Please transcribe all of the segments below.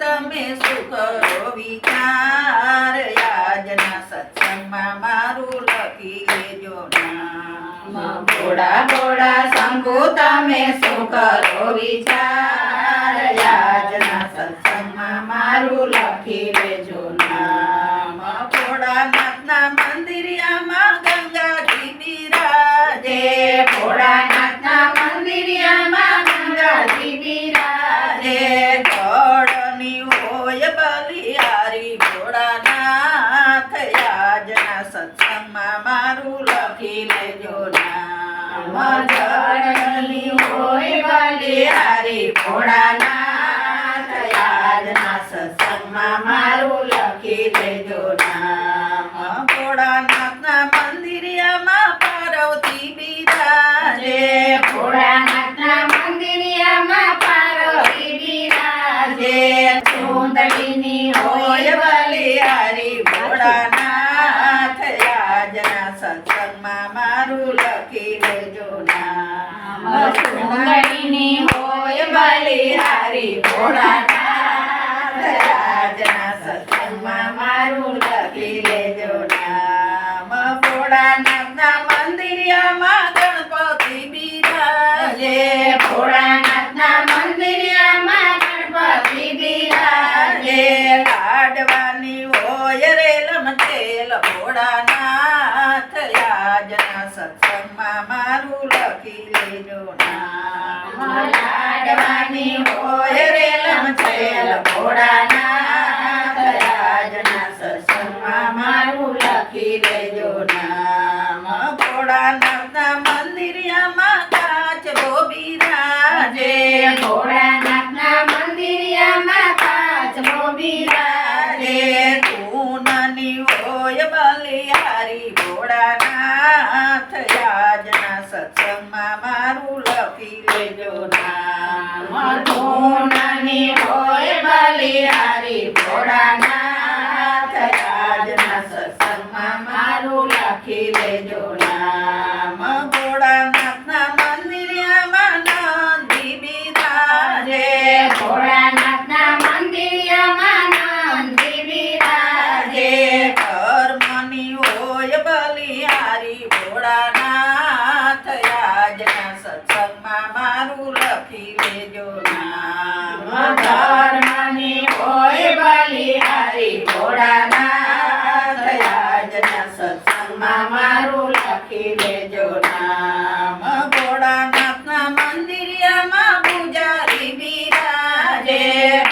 તમે શું કરો વિચાર આજના સત્સંગમાં મારું લખી લેજો બોડા શંભુ તમે શું કરો વિચાર આજના સત્સંગમાં મારું લખી લેજો નામ. બોડા નાથના જળની હોય બલિહારી ભોળાનાથ આજના સત્સંગમાં મારું લખી દેજો નામ. ભોળાનાથના મંદિરિયામાં પાર્વતી બિરાજે ભોળાનાથના મંદિરિયામાં પાર્વતી બિરાજે. સુંદરીની હોય બલિહારી ભોળાનાથ આજના સત્સંગમાં મારું લખી લેજો નામ સુંદરીની હોય બલિહારી ભોળાનાથ આજના સત્સંગમાં મારું લખી લેજો નામ ભોળાનાથના મંદિરિયામાં ગણપતિ બિરાજે ભોળાનાથના મંદિરિયામાં ગણપતિ બિરાજે. લાડવાની હોય રે લમટેલ ભોળાનાથ આજના મારું લખી લેજો નામ. લાડવાની હોય રે લમટેલ ભોળાનાથ આજના સત્સંગમાં મારું લખી લેજો નામ ભોળાનાથના બલિહારી ભોળાનાથ આજના સત્સંગમાં મારું લખી લેજો નાની હોય બલિહારી ભોળાનાથ આજના સત્સંગમાં મારું લખી લેજો નામ ભોળાનાથના મંદિરિયામાં નંદી બિરાજે ભોળાનાથના મંદિરિયામાં નંદી બિરાજે. આજે કર્મની હોય બલિહારી ભોળાનાથ આજના સત્સંગમાં મારું લખી લેજો નામ. ધર્મની હોય બલિહારી સત્સંગમાં મારું લખી લેજો નામ. ભોળાનાથના મંદિરિયામાં પૂજારી બિરાજે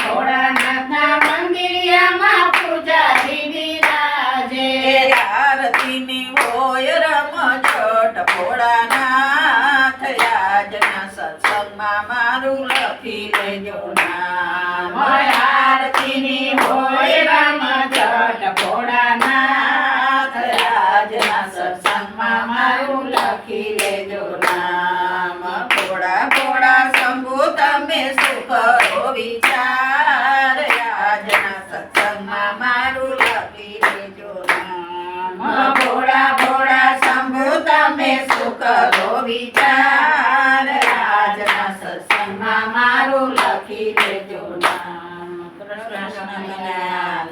ભોળાનાથના મંદિરિયામાં પૂજારી બિરાજે. આરતીની હોય રમઝટ ભોળાનાથ આજના સત્સંગમાં મારું લખી લેજો નામ આરતીની હોય રમઝટ ભોળાનાથ આજના સત્સંગમાં મારું લખી લેજો નામ. ભોળા ભોળા શંભુ, તમે શું કરો વિચાર? આજના સત્સંગમાં મારું લખી લેજો નામ. ભોળા ભોળા શંભુ, તમે શું કરો વિચાર? આજના સત્સંગમાં મારું લખી લેજો નામ. કૃષ્ણ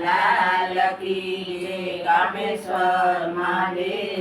લાલ કી રામેશ્વર મહાદેવ.